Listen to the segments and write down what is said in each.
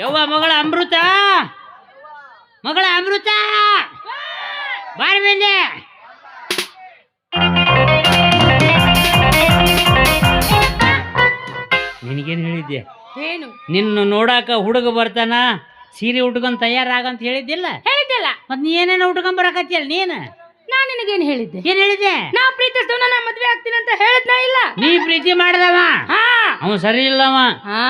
ಯವ್ವ ಮಗಳ ಅಮೃತ? ಮಗಳ ಅಮೃತ? ಬಾರ ಮೇಲೆ ನಿನಗೇನು ಹೇಳಿದ್ದೆ ಏನು? ನಿನ್ನ ನೋಡಾಕ ಹುಡುಗ ಬರ್ತಾನ ಸೀರೆ ಉಟ್ಕೊಂಡ್ ತಯಾರಾಗಂತ ಹೇಳಿದ್ದಿಲ್ಲ? ಹೇಳಿದ್ದಲ್ಲ. ಮತ್ ನೀ ಏನೇನು ಉಟ್ಕೊಂಡ್ ಬರಕತ್ತಿಯಲ್ಲ ನೀನು? ನಾನ್ ನಿನಗೇನ್ ಹೇಳಿದ್ದೆ? ಏನ್ ಹೇಳಿದ್ದೆ ನಾ ಪ್ರೀತಿ ನಾ ಮದ್ವೆ ಆಗ್ತೀನಿ ಅಂತ ಹೇಳದ್ನ ಇಲ್ಲ? ನೀ ಪ್ರೀತಿ ಮಾಡ್ದವ? ಹಾ. ಅವ ಸರಿ ಇಲ್ಲವ. ಹಾ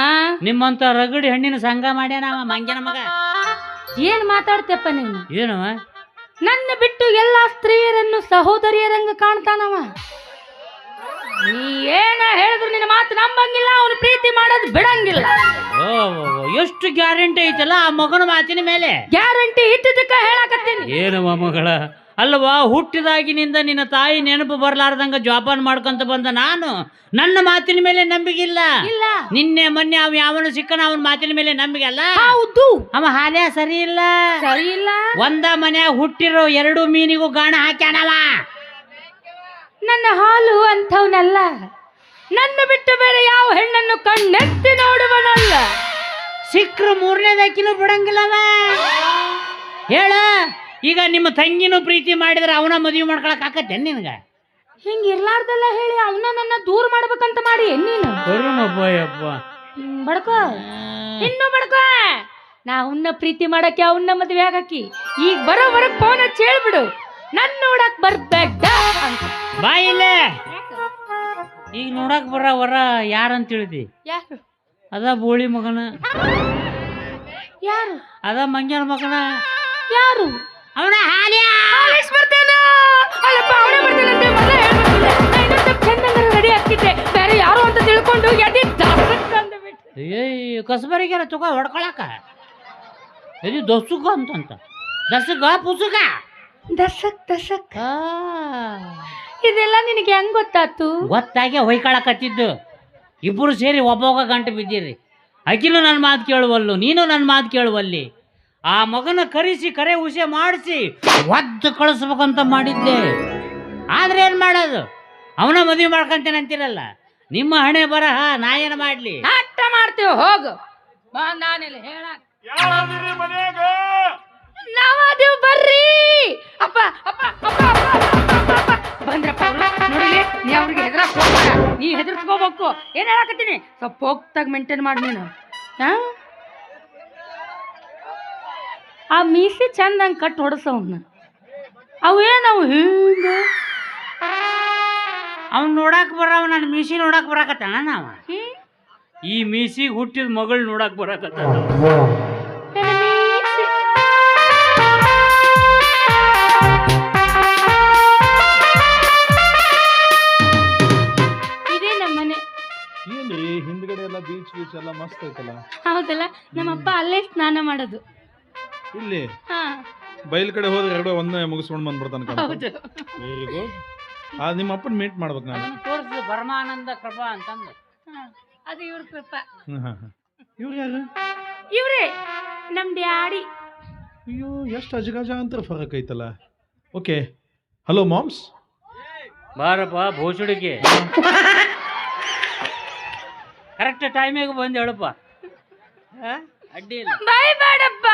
ನಿಮ್ಮಂತ ರಗಡಿ ಹಣ್ಣಿನ ಸಂಘ ಮಾಡ್ಯಾನವ ಮಂಗ್ಯನ ಮಗ. ಏನ್ ಮಾತಾಡ್ತೇಪ್ಪ ನೀನು? ಏನವ? ನನ್ನ ಬಿಟ್ಟು ಎಲ್ಲಾ ಸ್ತ್ರೀಯರನ್ನು ಸಹೋದರಿಯರಂಗ ಕಾಣ್ತಾನವ. ನೀ ಏನ ಹೇಳಿದ್ರು ನಿನ್ನ ಮಾತು ನಂಬಂಗಿಲ್ಲ ಅವನು ಪ್ರೀತಿ ಮಾಡೋದು ಬಿಡಂಗಿಲ್ಲ. ಓ ಓ, ಓ, ಎಷ್ಟು ಗ್ಯಾರಂಟಿ ಐತಲ್ಲ ಆ ಮಗನ ಮಾತಿನ ಮೇಲೆ? ಗ್ಯಾರಂಟಿ ಇದ್ದಿದ್ದಕ್ಕ ಹೇಳಾಕತ್ತೀನಿ. ಏನವ ಮಗಳ? ಅಲ್ವಾ ಹುಟ್ಟಿದಾಗಿನಿಂದ ನಿನ್ನ ತಾಯಿ ನೆನಪು ಬರ್ಲಾರ್ದಂಗ ಜೋಪಾನ ಮಾಡ್ಕೊಂತ ಬಂದ ನಾನು? ನನ್ನ ಮಾತಿನ ಮೇಲೆ ನಂಬಿಗಿಲ್ಲ ಇಲ್ಲ. ನಿನ್ನೆ ಮೊನ್ನೆ ಅವ ಯಾವನು ಸಿಕ್ಕನ ಅವನ ಮಾತಿನ ಮೇಲೆ ನಂಬಿಕೆ ಅಲ್ಲ? ಹೌದು. ಅವ ಹಾಲೆ ಸರಿ ಇಲ್ಲ. ಸರಿ ಇಲ್ಲ. ಒಂದ ಮನ್ಯಾಗ ಹುಟ್ಟಿರೋ ಎರಡು ಮೀನಿಗೂ ಗಾಣ ಹಾಕ್ಯಾನವ ನನ್ನ ಹಾಲು ಅಂಥವನಲ್ಲ. ನನ್ನ ಬಿಟ್ಟು ಬೇರೆ ಯಾವ ಹೆಣ್ಣನ್ನು ಕಣ್ಣೆತ್ತಿ ನೋಡುವನಲ್ಲ. ಸಿಕ್ಕ್ರ ಮೂರನೇದಕ್ಕಿನೂ ಬಿಡಂಗಿಲ್ಲವ. ಹೇಳ. ಈಗ ನಿಮ್ಮ ತಂಗಿನೂ ಪ್ರೀತಿ ಮಾಡಿದ್ರೆ ಅವನ ಮದುವೆ ಮಾಡ್ಕೊಳಕ್ ಆಕತ್ತೆ ನಿನಗ? ಹಿಂಗ ಇರ್ಲಾರ್ದಲ್ಲ ಹೇಳಿ ಅವನ ನನ್ನ ದೂರ ಮಾಡ್ಬೇಕಂತ ಮಾಡಿ ನೀನು? ಬಡ್ಕೋ. ಇನ್ನು ಬಡ್ಕೋ. ನಾ ಅವನ್ನ ಪ್ರೀತಿ ಮಾಡಕ್ಕೆ ಅವನ್ನ ಮದುವೆ ಆಗಕ್ಕಿ. ಈಗ ಬರೋ ಬರಕ್ ಫೋನ್ ಹಚ್ಚಿ ಹೇಳ್ಬಿಡು. ನನ್ ನೋಡಕ್ ಬರ್ಬೇಡ ಅಂತ. ಬಾ ಇಲ್ಲೇ. ಈಗ ನೋಡಕ್ ಬರ ವರ ಯಾರಂತ ತಿಳಿದಿ? ಯಾರು? ಅದ ಬೋಳಿ ಮಗನ. ಯಾರು? ಅದ ಮಂಗ್ಯನ ಮಗನ. ಯಾರು? ಅವನ ಹಾಲ್ಯ. ಬರ್ತಾನ. ಅಲ್ಲಪ್ಪ ಅವನೇ ಬರ್ತಾನಂತೆ ಮೊದಲೇ ಹೇಳ್ಬೇಕಿಲ್ಲ ನಾ ಇನ್ನೊಂದ್ ಸ್ವಲ್ಪ ಚಂದಂಗಾರ ರೆಡಿ ಆಗ್ತಿದ್ದೆ. ಬೇರೆ ಯಾರು ಅಂತ ತಿಳ್ಕೊಂಡು ಎದೆ ದಾಸಕ್ ಅಂದ್ಬಿಟ್ರು. ಏಯ್ ಕಸಬರಿಗೆಲ್ಲ ತಗೋ ಹೊಡ್ಕೊಳಕ. ಇದು ದಸುಗ ಅಂತಂತ. ದಸಗ ಪುಸುಗ. ದಸಕ್ ದಸಕ್ ಇದೆಲ್ಲ ನಿನಗೆ ಹೆಂಗ್ ಗೊತ್ತಾತು? ಗೊತ್ತಾಗೆ ಹೊಯ್ಕೊಳಕತ್ತಿದ್ದು. ಇಬ್ಬರು ಸೇರಿ ಒಬ್ಬೊಬ್ಬ ಗಂಟೆ ಬಿದ್ದೀರಿ. ಅಕಿನು ನನ್ನ ಮಾತು ಕೇಳುವಲ್ಲು ನೀನು ನನ್ನ ಮಾತು ಕೇಳುವಲ್ಲಿ. ಆ ಮಗನ ಕರೆಸಿ ಕರೆ ಉಸೆ ಮಾಡಿಸಿ ಒದ್ದು ಕಳಿಸ್ಬೇಕಂತ ಮಾಡಿದ್ದೆ. ಆದ್ರೆ ಏನು ಮಾಡೋದು? ಅವನ ಮದುವೆ ಮಾಡ್ಕೊಂತೇನೆ ಅಂತಿರಲ್ಲ? ನಿಮ್ಮ ಹಣೆ ಬರಹ ನಾ ಏನು ಮಾಡಲಿ. ನಾಟ ಮಾಡ್ತೇವೆ ಹೋಗು. ಬಾ ನಾನಿಲ್ಲ ಹೇಳಕ್. ನಾವಾದೇವ್ ಬರ್ರಿ. ಅಪ್ಪ ಅಪ್ಪ ಅಪ್ಪ ಅಪ್ಪ, ಅಪ್ಪ, ಅಪ್ಪ, ಅಪ್ಪ. ಬಂದ್ರಪ್ಪ ಅವ್ರು. ನೀ ಅವ್ರಿಗೆ ಹೆದರಕ್ ಹೋಗ್ಬೇಡ. ನೀ ಹೆದರ್ಸ್ಕೋಬೇಕು. ಏನ್ ಹೇಳಕತ್ತೀನಿ? ಸ್ವಲ್ಪ ಹೋಗ್ತಾಗ ಮೇಂಟೈನ್ ಮಾಡಿ ನೀನು. ಹಾ? ಆ ಮೀಸಿ ಚಂದಂಗೆ ಕಟ್ ಹೊಡಸವನ್ನ ಅವು ಹಿಂಗೆ ಹಿಂಗ ಅವ್ನು ನೋಡಕ್ ಬರವ ನನ್ನ ಮೀಸಿ ನೋಡಕ್ ಬರಾಕತ್ತಾನ ನಾವು? ಈ ಮೀಸಿಗೆ ಹುಟ್ಟಿದ ಮಗಳು ನೋಡಕ್ ಬರಾಕತ್ತ ನನ್ನ ಮೀಸಿ. ಇದೇ ನಮ್ಮನೆ ಏನ್ರಿ ಹಿಂದ್ಗಡೆ ಎಲ್ಲ ಬೀಚ್ ಬೀಚ್ ಎಲ್ಲ ಮಸ್ತ್ ಐತಲ್ಲ? ಹೌದಲ್ಲ ನಮ್ಮಪ್ಪ ಅಲ್ಲೇ ಸ್ನಾನ ಮಾಡೋದು. ಇಲ್ಲಿ ಹಾ. ಬೈಲ್ ಕಡೆ ಹೋದ್ರೆ ಎರಡು ಒಂದೇ ಮುಗಿಸ್ಕೊಂಡು ಬಂದ್ಬಿಡ್ತಾನೆ ಹೌದು. ವೆರಿ ಗುಡ್ ಆ ನಿಮ್ಮ ಅಪ್ಪನ ಮೀಟ್ ಮಾಡ್ಬೇಕು ನಾನು ಅದನ್ನ ತೋರಿಸಿದ ಪರಮಾನಂದ ಕೃಪಾ ಅಂತಂದು. ಹಾ, ಅದು ಇವ್ರ ಕೃಪ. ಹ್ಮ್ ಹಾ ಹಾ ಇವ್ರು ಯಾರು? ಇವ್ರೇ ನಮ್ಮ ಡ್ಯಾಡಿ. ಅಯ್ಯೋ ಎಷ್ಟು ಅಜಗಜಾಂತರ ಫರಕ್ ಐತಲ್ಲ. ಓಕೆ ಹಲೋ ಮಾಮ್ಸ್ ಬಾರಪ್ಪ ಭೋಸುಡಿಗೆ ಕರೆಕ್ಟ್ ಟೈಮಿಗೆ ಬಂದು ಹೇಳಪ್ಪ. ಆ? ಅಡ್ಡಿ ಇಲ್ಲ. ಬಾಯ್ ಬೇಡಪ್ಪ.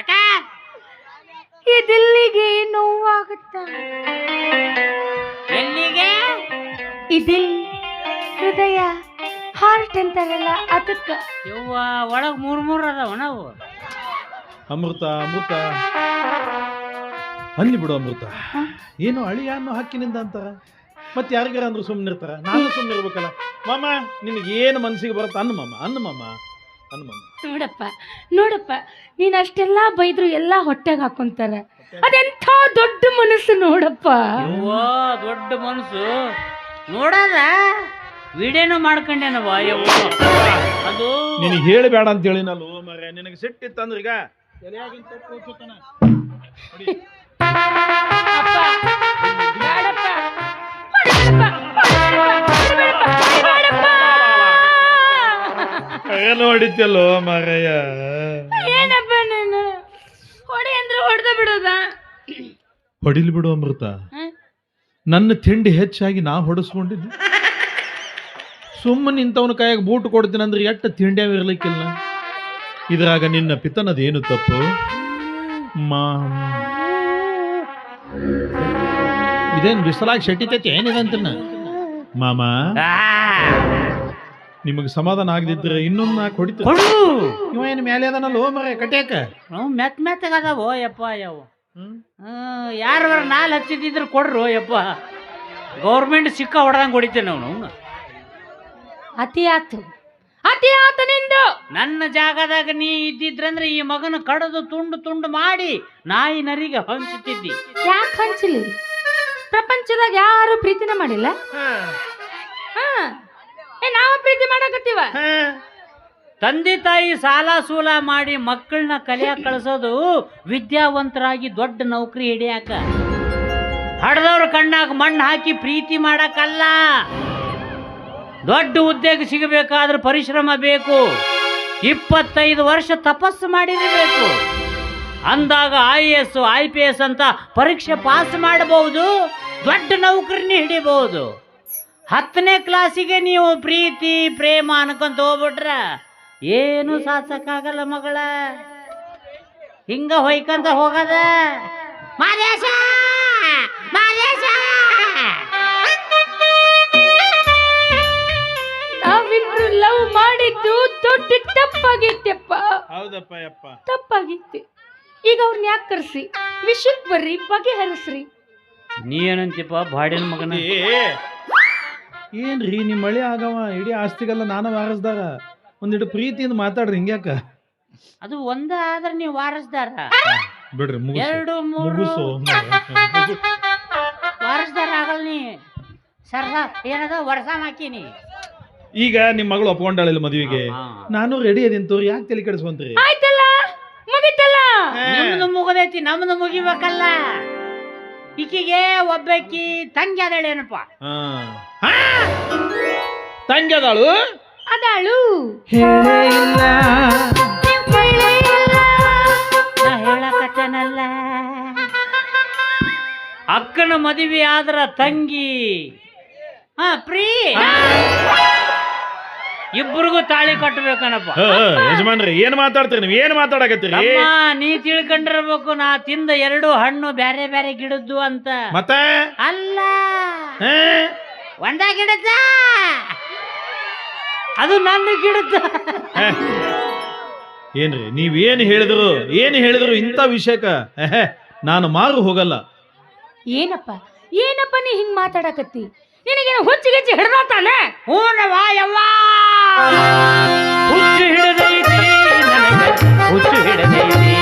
ಯಾಕ ಈ ದಿಲ್ಲಿಗೆ ನೋವಾಗುತ್ತ? ಎಲ್ಲಿಗೆ? ಇದಿಲ್ ಹೃದಯ ಹಾರ್ಟ್ ಅಂತಾರಲ್ಲ ಅದಕ್ಕ. ಯವ್ವ ಒಳಗ್ ಮೂರ್ ಮೂರ್ ಅದಾವ ನಾವು. ಅಮೃತ ಅಮೃತ. ಅಲ್ಲಿ ಬಿಡು ಅಮೃತ. ಏನು ಅಳಿಯ ಅನ್ನೋ ಹಕ್ಕಿನಿಂದ ಅಂತಾರ. ಮತ್ತೆ ಯಾರಿಗಾರ ಅಂದ್ರು ಸುಮ್ಮನೆ ಇರ್ತಾರ ನಾನು ಸುಮ್ಮನೆ ಇರ್ಬೇಕಲ್ಲ ಮಾಮ ನಿನಗೆ ಏನು ಮನ್ಸಿಗೆ ಬರುತ್ತೆ? ಅನ್ನ ಮಾಮ ಅನ್ನ ಮಾಮ. ನೋಡಪ್ಪ ನೋಡಪ್ಪ ನೀನ್ ಅಷ್ಟೆಲ್ಲ ಬೈದ್ರು ಎಲ್ಲ ಹೊಟ್ಟೆಗೆ ಹಾಕೊಂತಾರ. ಅದೆಂಥ ದೊಡ್ಡ ಮನಸ್ಸು ನೋಡಪ್ಪ. ದೊಡ್ಡ ಮನಸ್ಸು. ನೋಡಲ್ಲ ವಿಡಿಯೋನು ಮಾಡ್ಕೊಂಡೇನವ ಯವ್ವ ಅದು? ನಿನಗೆ ಹೇಳಬೇಡ ಅಂತ ಹೇಳಿ ನಾನು ಮರೆ ನಿನಗೆ ಸಿಟ್ಟಿತ್ತಂದ್ರೆ ಈಗ ಎಲೆಯಾಗಿನ ತಪ್ಪು ಕೂತಾನ. ನೋಡಿ. ಅಪ್ಪ, ಹೊಡಿಬೇಡಪ್ಪ. ಏನು ಮಗಯ್ಯ ಮಾರಯ್ಯ? ಏನಪ್ಪ ನಾನು? ಹೊಡಿ ಅಂದ್ರೆ ಹೊಡೆದ ಬಿಡೋದ? ಹೊಡಿಲಿ ಬಿಡು ಅಮೃತ. ನನ್ನ ತಿಂಡಿ ಹೆಚ್ಚಾಗಿ ನಾ ಹೊಡಿಸ್ಕೊಂಡಿದ್ದೆ. ಸುಮ್ಮನೆ ಇಂಥವನ ಕೈಯಾಗ ಬೂಟ್ ಕೊಡ್ತೀನಿ ಅಂದ್ರೆ ಎಟ್ಟ ತಿಂಡಿ ಇರ್ಲಿಕ್ಕಿಲ್ಲ ಇದ್ರಾಗ ನಿನ್ನ ಪಿತನದೇನು ತಪ್ಪು? ಮಾ ಇದೇನು ಬಿಸಲಾಗಿ ಶೆಟ್ಟಿತೈತಿ? ಏನಿದಂತನ ಮಾಮ? ಆ, ನಿಮಗೆ ಸಮಾಧಾನ ಆಗದಿದ್ರೆ ಇನ್ನೊಂದು ನಾಲ್ಕು ಹೊಡಿತ ಕೊಡು. ಇವ ಏನು ಮೇಲೆ ಅದನಲ್ಲ ಹೋ ಮರ ಕಟ್ಯಾಕ? ಅವ್ ಮೆತ್ ಮೆತ್ತಗದಾವೋ ಯಪ್ಪ ಯಾವ. ಯಾರು ನಾಲ್ ಹಚ್ಚಿದ್ರು ಕೊಡ್ರು ಯಪ್ಪ. ಗೌರ್ಮೆಂಟ್ ಸಿಕ್ಕ ಹೊಡೆದಂಗೆ ಹೊಡಿತೇನೆ ಅವನು ಅವ್ನು. ಅತಿ ಆತು. ಅತಿ ಆತು ನಿಂದು. ನನ್ನ ಜಾಗದಾಗ ನೀ ಇದ್ದಿದ್ರಂದ್ರೆ ಈ ಮಗನ ಕಡದು ತುಂಡು ತುಂಡು ಮಾಡಿ ನಾಯಿ ನರಿಗೆ ಹಂಚುತ್ತಿದ್ದಿ. ಯಾಕೆ ಹಂಚಲಿ? ಪ್ರಪಂಚದಾಗ ಯಾರು ಪ್ರೀತಿನ ಮಾಡಿಲ್ಲ? ಹಾ. ಏ, ನಾವು ಪ್ರೀತಿ ಮಾಡಕತ್ತೀವ? ತಂದೆ ತಾಯಿ ಸಾಲ ಸೂಲ ಮಾಡಿ ಮಕ್ಕಳನ್ನ ಕಲಿಯಾಕ ಕಳಿಸೋದು ವಿದ್ಯಾವಂತರಾಗಿ ದೊಡ್ಡ ನೌಕರಿ ಹಿಡಿಯಾಕ. ಹಡ್ದವ್ರ ಕಣ್ಣಾಗ ಮಣ್ಣು ಹಾಕಿ ಪ್ರೀತಿ ಮಾಡಕ್ಕಲ್ಲ ದೊಡ್ಡ ಉದ್ಯೋಗ ಸಿಗಬೇಕಾದ್ರೆ ಪರಿಶ್ರಮ ಬೇಕು. ಇಪ್ಪತ್ತೈದು ವರ್ಷ ತಪಸ್ಸು ಮಾಡಿರಬೇಕು ಅಂದಾಗ I A S, I P S ಅಂತ ಪರೀಕ್ಷೆ ಪಾಸ್ ಮಾಡಬಹುದು, ದೊಡ್ಡ ನೌಕರಿನೇ ಹಿಡಿಬಹುದು ಹತ್ತನೇ ಕ್ಲಾಸಿಗೆ ನೀವು ಪ್ರೀತಿ ಪ್ರೇಮ ಅನ್ಕೊಂತ ಹೋಗ್ಬಿಟ್ರ ಏನು ಸಾಧಿಸಕ್ಕಾಗಲ್ಲ ಮಗಳ. ಹಿಂಗ ಹೊಯ್ಕಂತ ಹೋಗದ. ಮಾದೇಶ! ಮಾದೇಶ! ನಾವಿಬ್ರು ಲವ್ ಮಾಡಿದ್ದು ದೊಡ್ಡ ತಪ್ಪಾಗಿತ್ತಪ್ಪ ಹೌದಪ್ಪ ಯಪ್ಪ ತಪ್ಪಾಗಿತ್ತು ಈಗ ಅವ್ರನ್ನ ಯಾಕೆ ಕರ್ಸಿ? ವಿಷಯಕ್ಕೆ ಬರ್ರಿ ಬಗೆಹರಿಸ್ರಿ. ನೀ ಏನಂತಿಪ್ಪ? ಬಾಡಿನ ಮಗನ. ಏ ಏನ್ರಿ ನಿಮ್ಮ ಮಳೆ ಆಗವ ಇಡೀ ಆಸ್ತಿಗೆಲ್ಲ ನಾನು ವಾರಸ್ದಾರ. ಒಂದಿಟ್ಟು ಪ್ರೀತಿಯಿಂದ ಮಾತಾಡ್ರಿ ಹಿಂಗ್ಯಾಕ? ಅದು ಒಂದ ಆದ್ರೆ ನೀವು ವಾರಸ್ದಾರ. ಬಿಡ್ರಿ ಮುಗಿಸು. ಎರಡು ಮೂರು. ಮುಗಿಸು ವಾರಸ್ದಾರ ಆಗಲ್ ನೀ. ಸರ್ ಏನದ ವರ್ಷ ಹಾಕಿನಿ ಈಗ ನಿಮ್ಮ ಮಗಳು ಒಪ್ಕೊಂಡಾಳಿಲ್ಲ ಮದುವೆಗೆ? ಹಾ. ನಾನು ರೆಡಿ ಅದೀನಿ ತೋರಿ ಯಾಕೆ ತಲೆ ಕೆಡಿಸ್ಕೊಂತೀರಿ? ಆಯ್ತಲ್ಲ ಮುಗಿತಲ್ಲ. ನಿಮ್ದು ಮುಗದೈತಿ ನಮ್ದು ಮುಗಿಬೇಕಲ್ಲ. ಈಕಿಗೆ ಒಬ್ಬಾಕಿ ತಂಗಿ ಅದಾಳೇನಪ್ಪ ತಂಗಿ ಅದಾಳು? ಅದಾಳು. ಹೇಳೇ ಇಲ್ಲ. ಇಲ್ಲ. ನಾ ಹೇಳಕತ್ತೇನಲ್ಲ. ಅಕ್ಕನ ಮದುವೆ ಆದ್ರ ತಂಗಿ. ಹಾ ಪ್ರೀ. ಇಬ್ಬರಿಗೂ ತಾಳಿ ಕಟ್ಟಬೇಕನಪ್ಪ ಯಜಮಾನ್ರಿ ಏನ್ ಮಾತಾಡ್ತೀರಿ ನೀವು? ಏನ್ ಮಾತಾಡಕತ್ತೀರಿ? ಅಮ್ಮ ನೀ ತಿಳ್ಕೊಂಡಿರ್ಬೇಕು ನಾ ತಿಂದ ಎರಡು ಹಣ್ಣು ಬ್ಯಾರೆ ಬ್ಯಾರೆ ಗಿಡದ್ದು ಅಂತ. ಮತ್ತೆ? ಅಲ್ಲ. ಹ? ಒಂದ ಗಿಡದ ಅದು ನನ್ನ ಗಿಡದ ಏನ್ರಿ ಏನ್ರಿ ಏನ್ ಹೇಳಿದ್ರು ಏನ್ ಹೇಳಿದ್ರು ಇಂಥ ವಿಷಯಕ್ಕ? ಎಹೆ, ನಾನು ಮಾರು ಹೋಗಲ್ಲ. ಏನಪ್ಪ ಏನಪ್ಪ ನೀ ಹಿಂಗ್ ಮಾತಾಡಕತ್ತಿ? ನಿನಗೇನು ಹುಚ್ಚಿಗೆಚ್ಚಿ ಹಿಡ್ದಾತಾನೆ ಹೂನವಾ ಯವ್ವ. ಹುಚ್ಚು ಹಿಡದೈತಿ ನನಗ ಹುಚ್ಚು ಹಿಡದೈತಿ.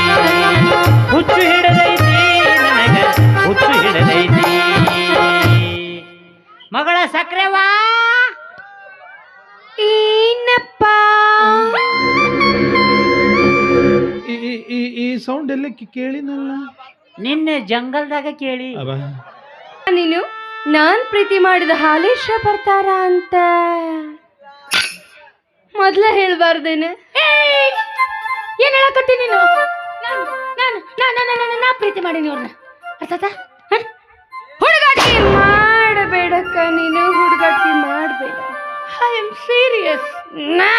ಹುಚ್ಚು ಹಿಡದೈತಿ ನನಗ ಹುಚ್ಚು ಹಿಡದೈತಿ. ಮಗಳ ಸಕ್ರೆವಾ? ಏನಪ್ಪ? ಈ- ಈ- ಈ ಈ ಸೌಂಡ್ ಎಲ್ಲ ಕೇಳಿನಲ್ಲ? ನಿನ್ನೆ ಜಂಗಲ್ದಾಗ ಕೇಳಿ. ಅಬ್ಬಾ. ನೀನು ನಾನ್ ಪ್ರೀತಿ ಮಾಡಿದ ಹಾಲೇಶ ಬರ್ತಾರ ಅಂತ. ಮೊದ್ಲ ಹೇಳ್ಬಾರ್ದೇನೆ. ಏನ್ ಹೇಳಕತ್ತಿ ನೀನು? ನಾನು ನಾನು ನಾನು ನಾ ಪ್ರೀತಿ ಮಾಡೀನಿ ಅವ್ರನ್ನ ಅರ್ಥಾತ ಹುಡುಗಾಟಿ! ಮಾಡಬೇಡಕ್ಕ ನೀನು ಹುಡುಗಾಟಿ ಮಾಡಬೇಡ. ಐ ಆಮ್ ಸೀರಿಯಸ್ ನಾ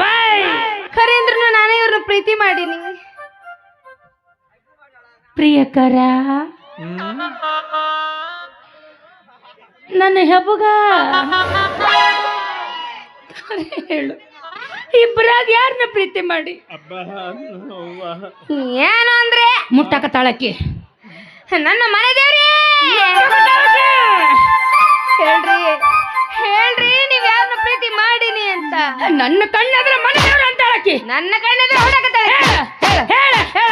ವೈ ಖರೆ ಅಂದ್ರೂ ನಾನೇ ಇವ್ರನ್ನ ಪ್ರೀತಿ ಮಾಡೀನಿ. ಪ್ರಿಯಕರ ನನ್ನ ಹೆಬ್ಬುಗ. ಹೇಳು. ಇಬ್ಬರಾಗ ಯಾರನ್ನ ಪ್ರೀತಿ ಮಾಡಿ. ಏನು ಅಂದ್ರೆ? ಮುಟ್ಟಕ ತಾಳಕ್ಕೆ. ನನ್ನ ಮನೆ ದೇವ್ರಿ! ಹೇಳ್ರಿ ಹೇಳ್ರಿ ನೀವ್ ಯಾರನ್ನ ಪ್ರೀತಿ ಮಾಡಿನಿ ಅಂತ. ನನ್ನ ಕಣ್ಣಾದ್ರೆ ಮನೆ ದೇವ್ರ ಅಂತ ಹೇಳಕ್ಕೆ ನನ್ನ ಕಣ್ಣಾದ್ರೆ ಹೊಡಕತ್ತಾಳೆ ಹೇಳ ಹೇಳ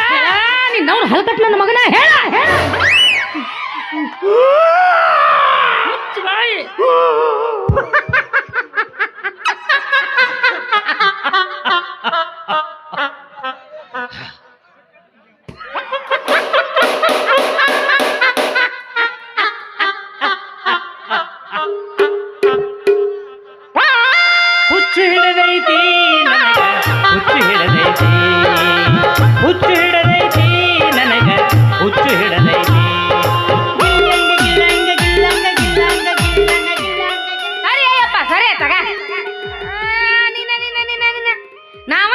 ನೀನ್ ಅವ್ನು ಹಲ್ಕಟ್ ನನ್ನ ಮಗನ? ಹೇಳ ಹೇಳ. ಬಾಯಿ. ha ha ha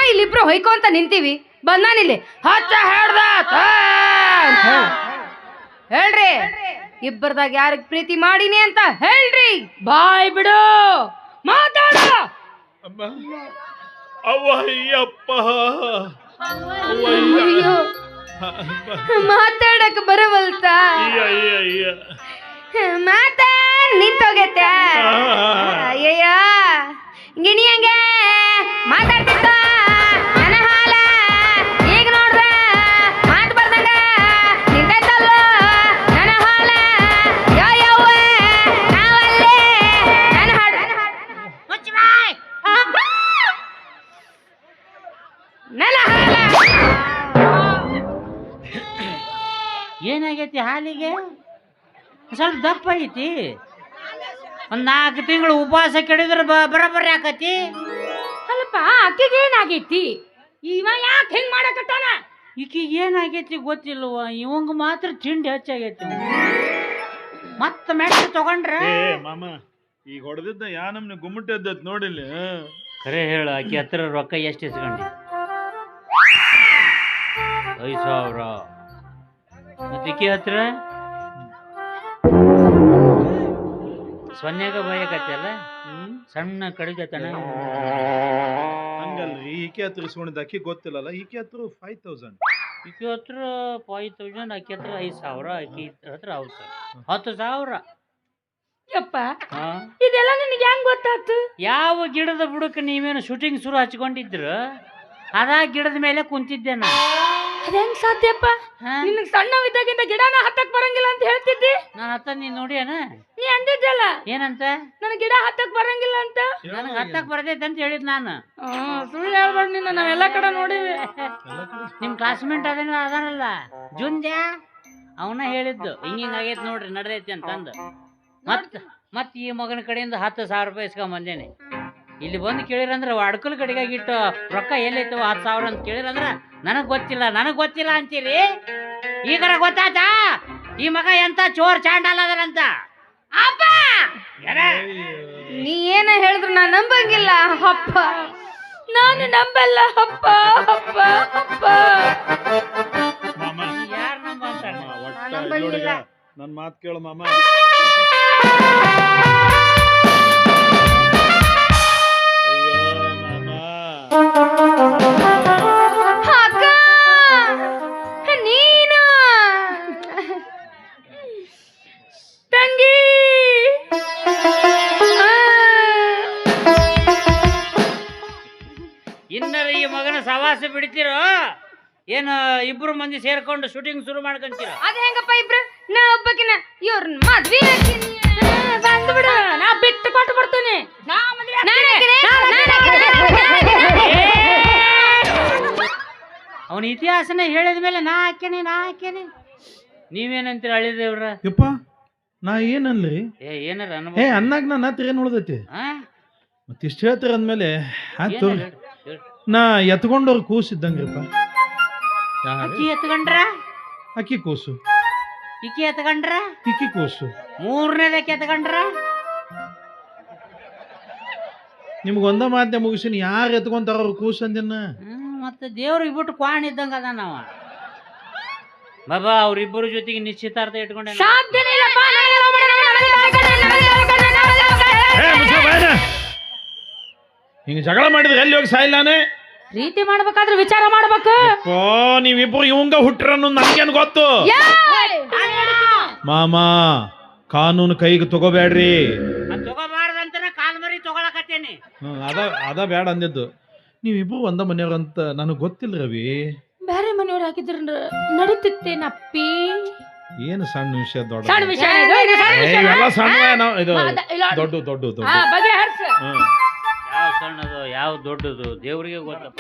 ನಾವಿಬ್ರು ಹೊಯ್ಕೊಂತ ನಿಂತೀವಿ. ಬಂದಾನಿಲ್ಲಿ ಹಚ್ಚ ಹೇಳ್ದ ಹೇಳ್ರಿ. ಇಬ್ಬರದಾಗ ಯಾರಿಗ್ ಪ್ರೀತಿ ಮಾಡಿನಿ ಅಂತ ಹೇಳ್ರಿ. ಬಾಯ್ ಬಿಡು. ಮಾತಾಡ. ಮಾತಾಡಕ್ ಬರವಲ್ತ? ಮಾತಾ ನಿಂತೋಗೈತ. ಸ್ವಲ್ಪ ದಪ್ಪ ಐತಿ. ಒಂದು ನಾಲ್ಕು ತಿಂಗಳು ಉಪವಾಸ ಕೆಡಿದ್ರೆ ಬರಬರ ಯಾಕತಿ ಆಕತಿ. ಅಲ್ಲಪ್ಪ ಅಕ್ಕಿಗೆ ಏನಾಗೈತಿ? ಇವ ಯಾಕೆ ಹೆಂಗ್ ಮಾಡಕತ್ತಾನ? ಈಕಿಗೆ ಏನಾಗೈತಿ ಗೊತ್ತಿಲ್ವ ಇವಂಗ ಮಾತ್ರ ತಿಂಡಿ ಹೆಚ್ಚಾಗೈತಿ. ಮತ್ತೆ ಮೆಟ್ಟ ತಗೊಂಡ್ರೆ? ಏ ಮಾಮ ಈಗ ಹೊಡೆದಿದ್ದ ಯಾ ನಮ್ನ ಗುಮ್ಮಟ ಎದ್ದತ್ ನೋಡಿಲ್ಲ ಖರೆ ಹೇಳ ಆಕಿ ಹತ್ರ ರೊಕ್ಕ ಎಷ್ಟು ಇಸ್ಕೊಂಡಿ? ಐದು ಸಾವಿರ. ಮತ್ತೆ ಈಕಿ ಹತ್ರ? ಸೊನ್ನೆಗ ಬಯಕತ್ತಲ್ಲ ಸಣ್ಣ ಕಡಿಗತನ. ಹಂಗಲ್ರಿ ಈಕೆ ಹತ್ರ ಇಸ್ಕೊಂಡಿದ್ದ ಅಕ್ಕಿ ಗೊತ್ತಿಲ್ಲಲ್ಲ. ಈಕೆ ಹತ್ರ ಫೈವ್ ತೌಸಂಡ್ ಈಕೆ ಹತ್ರ ಫೈವ್ ತೌಸಂಡ್ ಆಕಿ ಹತ್ರ ಐದು ಸಾವಿರ ಆಕಿ ಹತ್ರ ಹೌದು ಹತ್ತು ಸಾವಿರ. ಯಪ್ಪ ಹಾ? ಇದೆಲ್ಲ ನಿನಗೆ ಹೆಂಗ್ ಗೊತ್ತಾತು? ಯಾವ ಗಿಡದ ಬುಡಕ್ಕೆ ನೀವೇನು ಶೂಟಿಂಗ್ ಶುರು ಹಚ್ಕೊಂಡಿದ್ರು? ಅದ ಗಿಡದ ಮೇಲೆ ಕುಂತಿದ್ದೆ ನಾ ಅದ ಹೆಂಗ್ ಸಾಧ್ಯಪ್ಪ? ಹಾ? ನಿನಗ್ ಸಣ್ಣವಿದ್ದಾಗಿಂದ ಗಿಡನ ಹತ್ತಕ್ ಬರಂಗಿಲ್ಲ ಅಂತ ಹೇಳ್ತಿದ್ದಿ? ನಾ ಹತ್ತ ನೀನ್ ನೋಡಿಯನ ನೀ ಅಂದಿದ್ದಲ್ಲ? ಏನಂತ? ನನ್ ಗಿಡ ಹತ್ತಕ್ ಬರಂಗಿಲ್ಲ ಅಂತ? ನನಗೆ ಹತ್ತಕ್ ಬರ್ತೈತೆ ಅಂತ ಹೇಳಿದ್ ನಾನು. ಸುಳ್ಳು ಹೇಳ್ಬೇಡ ನಿನ್ನ ನಾವೆಲ್ಲ ಕಡೆ ನೋಡಿವಿ. ನಿಮ್ ಕ್ಲಾಸ್ಮೇಟ್ ಅದನ್ನ ಅದಾನಲ್ಲ ಜುಂದ್ಯಾ ಅವನ ಹೇಳಿದ್ದು ಹಿಂಗ ಹಿಂಗ ಆಗೈತೆ ನೋಡ್ರಿ ನಡ್ದೈತಿ ಅಂತಂದು. ಮತ್ ಮತ್ ಈ ಮಗನ ಕಡೆಯಿಂದ ಹತ್ತು ಸಾವಿರ ರೂಪಾಯಿ ಇಸ್ಕೊಂಡ್ ಬಂದೇನೆ. ಇಲ್ಲಿ ಬಂದು ಕೇಳಿರಂದ್ರ ಅಡ್ಕಲ್ ಕಡೆಗಾಗಿ ಇಟ್ಟು ರೊಕ್ಕ ಎಲ್ಲೈತವ ಹತ್ತು ಸಾವಿರ ಅಂತ ಕೇಳಿರಂದ್ರ ನನಗ್ ಗೊತ್ತಿಲ್ಲ ನನಗ್ ಗೊತ್ತಿಲ್ಲ ಅಂತೀರಿ? ಈಗರ ಗೊತ್ತಾತಾ ಈ ಮಗ ಎಂತ ಚೋರ್ ಚಾಂಡಾಲ ಅದರಂತ ನೀ ಏನ ಹೇಳಿದ್ರು ನಾನು ನಂಬಂಗಿಲ್ಲ ಅಪ್ಪ. ನಾನು ನಂಬಲ್ಲ ಅಪ್ಪ ಅಪ್ಪ ಅಪ್ಪ. ಯಾರು ನಂಬ ಅಂತಾನೆ ನಾನು ನನ್ನ ಮಾತು ಕೇಳು ಮಾಮ. ಏನು ಇಬ್ರು ಮಂದಿ ಸೇರ್ಕೊಂಡು ಶೂಟಿಂಗ್ ಶುರು ಮಾಡ್ಕೊಂತೀರ? ಅದ ಹೆಂಗಪ್ಪ ಇಬ್ರು? ನಾ ಒಬ್ಬಕಿನ ಇವ್ರ ಮದ್ವಿ ಬಂದ್ಬಿಡ ನಾ ಬಿಟ್ಟು ಕೊಟ್ಟು ಬಿಡ್ತೀನಿ ನಾ ಅವನ ಇತಿಹಾಸನ ಹೇಳಿದ ಮೇಲೆ ನಾ ಹಾಕ್ಯನಿ ನಾ ಹಾಕ್ಯನಿ. ನೀವೇನಂತೀರ ಅಳಿದೇವ್ರ ಯಪ್ಪ ನಾ ಏನಲ್ಲಿ ಏ ಏನಾರ ಏ ಅನ್ಬೋದು ಅನ್ನಾಗ ನನ್ನ ಹತ್ರ ಏನು ಉಳ್ದೈತಿ? ಆ? ಮತ್ತೆ ಇಷ್ಟು ಹೇಳ್ತೀರ ಅಂದ್ಮೇಲೆ ಆಯ್ತು ಏನಾರ ಹೇಳ್- ಹೇಳ್. ನಾ ಎತ್ಕೊಂಡವ್ರು ಕೂಸಿದ್ದಂಗ್ರಿಪ್ಪ. ಅಕ್ಕಿ ಎತ್ಕೊಂಡ್ರ? ಅಕ್ಕಿ ಕೂಸು. ಇಕ್ಕಿ ಎತ್ಕೊಂಡ್ರ? ಇಕ್ಕಿ ಕೂಸು. ಮೂರನೇದಕ್ಕೆ ಎತ್ಕೊಂಡ್ರ? ನಿಮ್ಗೆ ಒಂದ ಮಾತೇ ಮುಗಿಸಿನ ಯಾರು ಎತ್ಕೊಂತಾರ ಅವ್ರು ಕೂಸು ಅಂದಿನ? ಮತ್ತೆ ದೇವ್ರಿಗೆ ಬಿಟ್ಟು ಕ್ವಾಣ್ ಇದ್ದಂಗ ಅದ ನಾವ ಬಾಬಾ ಅವ್ರಿಬ್ಬರ ಜೊತೆಗೆ ನಿಶ್ಚಿತಾರ್ಥ ಇಟ್ಕೊಂಡೆ ಹಿಂಗ ಜಗಳ ಮಾಡಿದ್ರೆ ಎಲ್ಲಿ ಹೋಗಿ ಸಾಯಿಲ್ಲಾನೆ ಪ್ರೀತಿ ಮಾಡ್ಬೇಕಾದ್ರೆ ವಿಚಾರ ಮಾಡ್ಬೇಕು. ಓ ನೀವಿಬ್ರು ಇವಂಗ ಹುಟ್ಟ್ರನ್ನು ನನ್ಗೇನು ಗೊತ್ತು? ಮಾಮ ಕಾನೂನು ಕೈಗೆ ತಗೋಬೇಡ್ರಿ. ಅದ್ ತಗೋಬಾರ್ದಂತನ ಕಾಲ್ ಮರಿ ತಗೊಳಕತ್ತೇನಿ. ಹ್ಮ್, ಅದ ಅದ ಬೇಡ ಅಂದಿದ್ದು. ನೀವಿಬ್ರು ಒಂದ ಮನೆಯವ್ರಂತ ನನಗೆ ಗೊತ್ತಿಲ್ಲ ರವಿ. ಬೇರೆ ಮನೆಯವ್ರು ಹಾಕಿದ್ರ ನಡೀತಿತ್ತೇನಪ್ಪಿ? ಏನು ಸಣ್ಣ ವಿಷಯ ದೊಡ್ಡ ಸಣ್ಣ ವಿಷಯ? ಇದು, ಇದು ಸಣ್ಣ ಏ, ವಿಷಯ. ಇವೆಲ್ಲ ಸಣ್ಣ ನಾವು ಇದು ಅದ, ಇಲ್ಲ, ದೊಡ್ಡ ದೊಡ್ಡ ದೊಡ್ಡ ಹಾ ಬಗೆಹರ್ಸ ಹ್ಮ್. ಯಾವ ಸಣ್ಣದು ಯಾವ ದೊಡ್ಡದು ದೇವರಿಗೆ ಗೊತ್ತಪ್ಪ.